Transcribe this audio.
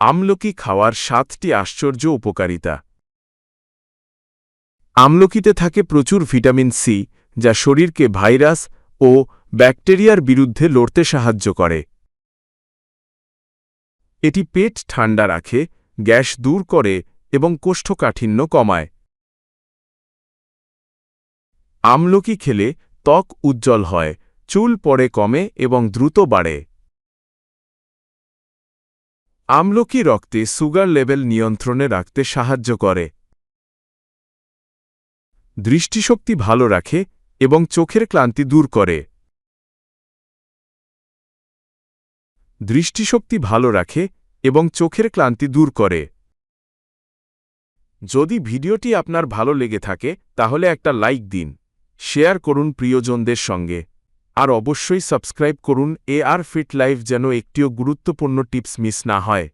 আমলকি খাওয়ার সাতটি আশ্চর্য উপকারিতা। আমলকিতে থাকে প্রচুর ভিটামিন সি, যা শরীরকে ভাইরাস ও ব্যাকটেরিয়ার বিরুদ্ধে লড়তে সাহায্য করে। এটি পেট ঠান্ডা রাখে, গ্যাস দূর করে এবং কোষ্ঠকাঠিন্য কমায়। আমলকি খেলে ত্বক উজ্জ্বল হয়, চুল পরে কমে এবং দ্রুত বাড়ে। আমলকি রক্তে সুগার লেভেল নিয়ন্ত্রণে রাখতে সাহায্য করে। দৃষ্টিশক্তি ভালো রাখে এবং চোখের ক্লান্তি দূর করে। দৃষ্টিশক্তি ভালো রাখে এবং চোখের ক্লান্তি দূর করে। যদি ভিডিওটি আপনার ভালো লেগে থাকে, তাহলে একটা লাইক দিন, শেয়ার করুন প্রিয়জনদের সঙ্গে। আর অবশ্যই সাবস্ক্রাইব করুন এ আর ফিট লাইফ যেন একটিও গুরুত্বপূর্ণ টিপস মিস না হয়।